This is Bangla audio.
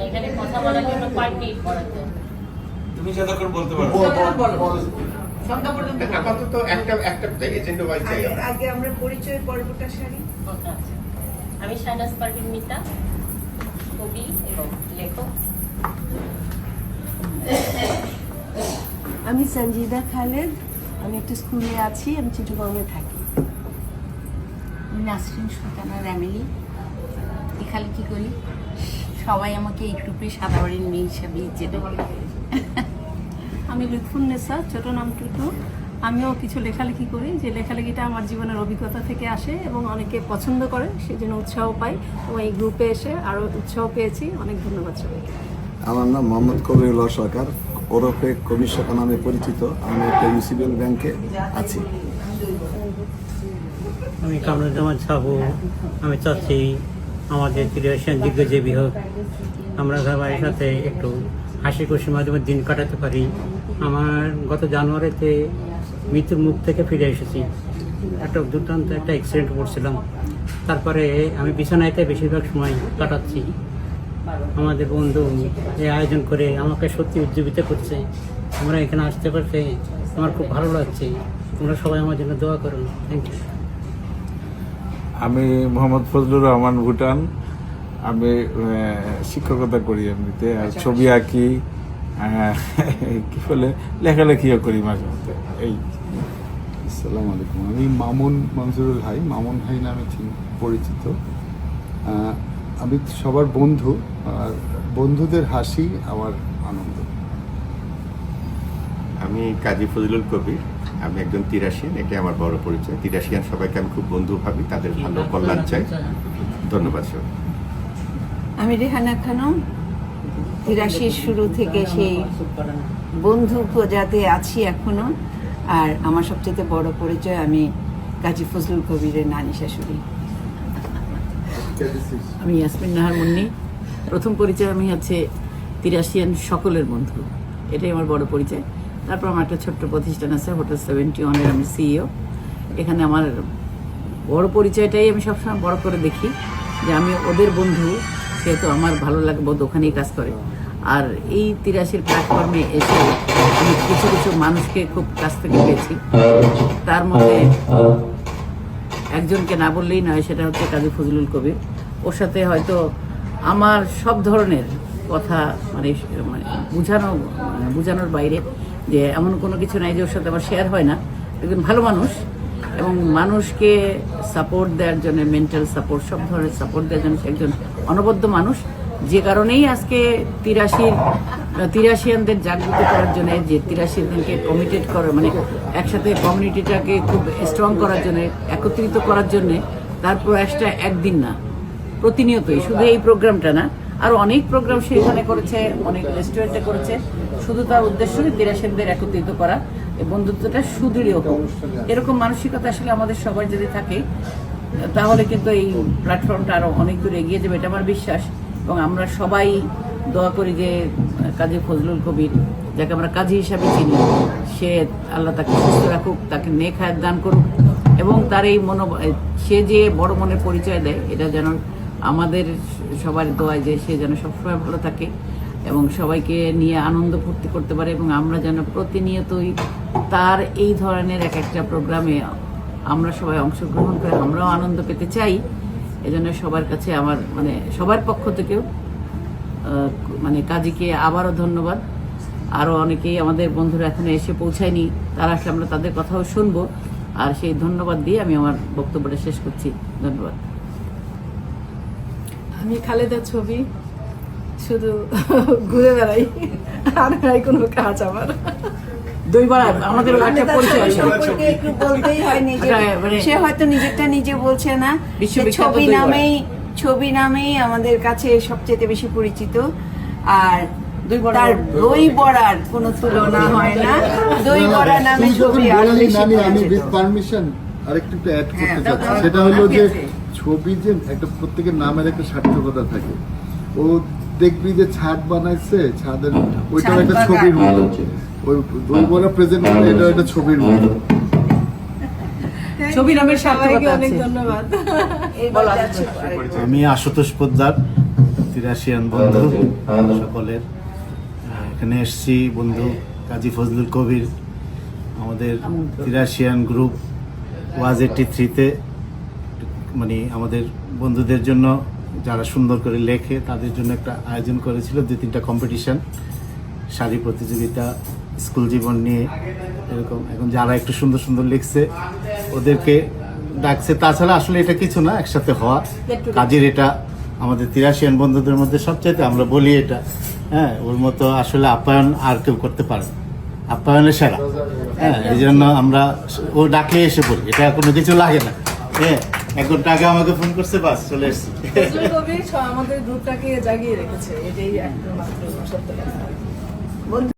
এখানে কথা বলার জন্য পার্টি করা যায়। তুমি যতক্ষণ বলতে পারো। আপাতত একটা একটা এজেন্ট ওয়াইজ চাই আগে- আমরা। পরিচয় পর্বটা সারি। আমি শাহনাজ পারভিন মিতা কবি এবং লেখক। আমি সঞ্জিদা খালেদ। আমি একটা স্কুলে আছি আমি চিটগঙ্গে থাকি। নাসরিন সুলতানা র্যামিলি এখানে কি করি? সবাই আমাকে এই গ্রুপে সাদাবাড়ির মেয়ে হিসাবেই চেনে আমি লুৎফুন্নেসা ছোট নাম টুটু। আমিও কিছু লেখালেখি করি যে লেখালেখিটা আমার জীবনের অভিজ্ঞতা থেকে আসে এবং অনেকে পছন্দ করে সেই জন্য উৎসাহ পাই। এবং এই গ্রুপে এসে আরও উৎসাহ পেয়েছি। অনেক ধন্যবাদ সবাইকে। আমার নাম মোহাম্মদ কবিরুল্লাহ সরকার ওরফে কবির সরকার নামে পরিচিত। আমি একটা ইউসিবিএল ব্যাংকে আছি। আমি কামরুজ্জামান সাহু আমি চাচ্ছি আমাদের ক্রিয়েশন দিগ্গজীবী হোক। আমরা সবাই সাথে একটু হাসি খুশির মাধ্যমে দিন কাটাতে পারি। আমার গত জানুয়ারিতে মৃত্যুর মুখ থেকে ফিরে এসেছি। একটা দুর্দান্ত একটা অ্যাক্সিডেন্ট পড়ছিলাম তারপরে আমি বিছানাইতে বেশিরভাগ সময় কাটাচ্ছি। আমাদের বন্ধু এই আয়োজন করে আমাকে সত্যি উজ্জীবিত করছে। আমরা এখানে আসতে পারতে আমার খুব ভালো লাগছে। তোমরা সবাই আমার জন্য দোয়া করুন থ্যাংক ইউ আমি মোহাম্মদ ফজলুর রহমান ভুটান। আমি শিক্ষকতা করি এমনিতে আর ছবি আঁকি আহ, কি বলে লেখালেখিও করি মাঝে মধ্যে এই। আসসালামু আলাইকুম। আমি মামুন মনজুরুল হাই মামুন হাই নামে পরিচিত। আমি সবার বন্ধু আর বন্ধুদের হাসি আমার আনন্দ। আমি কাজী ফজলুল কবির। আমি একজন তিরাশিয়ান এটা আমার বড় পরিচয়। তিরাশিয়ান সবাইকে আমি খুব বন্ধু ভাবি তাদের ভালো কল্যাণ চাই। ধন্যবাদ সবাই আমি রেহানা খানম। তিরাশির শুরু থেকে সেই বন্ধু প্রজাতে আছি এখনও। আর আমার সবচেয়ে বড় পরিচয় আমি কাজী ফজলুল কবিরের নানি শাশুড়ি। আমি ইয়াসমিন নাহার মুন্নি। প্রথম পরিচয় আমি হচ্ছে তিরাশিয়ান সকলের বন্ধু। এটাই আমার বড় পরিচয়। তারপর আমার একটা ছোট্ট প্রতিষ্ঠান আছে হোটেল সেভেন্টি ওয়ানের আমি সিইও এখানে আমার বড় পরিচয়টাই আমি সবসময় বড় করে দেখি যে আমি ওদের বন্ধু সেহেতু আমার ভালো লাগে বোধ ওখানেই কাজ করে। আর এই তিরাশির প্ল্যাটফর্মে এসে আমি কিছু কিছু মানুষকে খুব কাছ থেকে পেয়েছি। তার মধ্যে একজনকে না বললেই নয়, সেটা হচ্ছে কাজী ফজলুল কবির। ওর সাথে হয়তো আমার সব ধরনের কথা মানে মানে বুঝানো মানে বোঝানোর বাইরে যে এমন কোনো কিছু নাই যে ওর সাথে আমার শেয়ার হয় না। একজন ভালো মানুষ এবং মানুষকে সাপোর্ট দেওয়ার জন্য মেন্টাল সাপোর্ট সব ধরনের সাপোর্ট দেওয়ার জন্য একজন অনবদ্য মানুষ। যে কারণেই আজকে তিরাশির, তিরাশিয়ানদের জাগ্রত করার জন্য, যে তিরাশিয়ানকে কমিটেড করার মানে একসাথে কমিউনিটিটাকে খুব স্ট্রং করার জন্য, একত্রিত করার জন্যে তার প্রয়াসটা একদিন না, প্রতিনিয়তই। শুধু এই প্রোগ্রামটা না আর অনেক প্রোগ্রাম সে এখানে করেছে, অনেক রেস্টুরেন্টে করেছে। শুধু তার উদ্দেশ্য তিরাশিয়ানদের একত্রিত করা বন্ধুত্বটা সুদৃঢ় হোক। এরকম মানসিকতা আসলে আমাদের সবার যদি থাকে, তাহলে কিন্তু এই প্ল্যাটফর্মটা আরও অনেক দূর এগিয়ে যাবে, এটা আমার বিশ্বাস। এবং আমরা সবাই দোয়া করি যে, কাজী ফজলুল কবির, যাকে আমরা কাজী হিসাবে চিনি, সে আল্লাহ তাকে সুস্থ রাখুক, তাকে নেক দান করুক এবং তার এই মনো সে যে বড় মনের পরিচয় দেয়, এটা যেন আমাদের সবার দোয়ায় যে সে যেন সবসময় ভালো থাকে এবং সবাইকে নিয়ে আনন্দ ফুর্তি করতে পারে এবং আমরা যেন প্রতিনিয়তই তার এই ধরনের এক একটা প্রোগ্রামে আমরা সবাই অংশগ্রহণ করে, আমরাও আনন্দ পেতে চাই। এজন্য সবার কাছে আমার মানে সবার পক্ষ থেকেও মানে কাজীকে আবারও ধন্যবাদ। আরও অনেকেই আমাদের বন্ধুরা এখানে এসে পৌঁছায়নি, তারা আসলে আমরা তাদের কথাও শুনব। আর সেই ধন্যবাদ দিয়ে আমি আমার বক্তব্যটা শেষ করছি। ধন্যবাদ। আমি খালেদা ছবি শুধু ঘুরে বেড়াই। আর নাই কোনো কাজ আমার। দুইবার আমাদের একটা পরিচয় ছবি আছে। সম্পর্কে একটু বলতেই হয় নিজে মানে- সে হয়তো নিজেরটা নিজে বলছে না ছবি নামেই ছবি নামেই আমাদের কাছে সবচেয়ে বেশি পরিচিত। আর দুই বড়া। তার দই বড়ার কোনো তুলনা হয় না। দই বড়া নামে ছবি আরও বেশি আমি পারমিশন আরেকটু অ্যাড হ্যাঁ, করতে চাচ্ছি সেটা হলো যে. ছবি যে একটা প্রত্যেকের নামের একটা সার্থকতা থাকে। ও দেখবি যে ছাদ বানাইছে ছাদের ওইটার একটা। ছবির মতো। ওই দই বড়া প্রেজেন্ট করে এটা একটা ছবির মতো। ছবি নামের সার্থকতা অনেক ধন্যবাদ। আমি আশুতোষ পোদ্দার তিরাশিয়ান বন্ধু। সকলের এখানে এসছি বন্ধু কাজী ফজলুল কবির। আমাদের তিরাশিয়ান গ্রুপ ওয়াজ এইটটি থ্রিতে। মানে আমাদের বন্ধুদের জন্য যারা সুন্দর করে লেখে তাদের জন্য একটা আয়োজন করেছিল দু তিনটা কম্পিটিশান শাড়ি প্রতিযোগিতা স্কুল জীবন নিয়ে এরকম। এখন যারা একটু সুন্দর সুন্দর লিখছে ওদেরকে ডাকছে। তাছাড়া আসলে এটা কিছু না একসাথে হওয়া। কাজের এটা আমাদের তিরাশিয়ান বন্ধুদের মধ্যে সবচাইতে আমরা বলি এটা। হ্যাঁ ওর মতো আসলে আপ্যায়ন আর কেউ করতে পারে। আপ্যায়নের সেরা। হ্যাঁ এই জন্য আমরা ও ডাকে এসে পড়ি এটা কোনো কিছু লাগে না। হ্যাঁ এক টাকা আমাকে ফোন করছে বাস চলে এসছি। আমাদের গ্রুপটাকে জাগিয়ে রেখেছে এটাই কথা।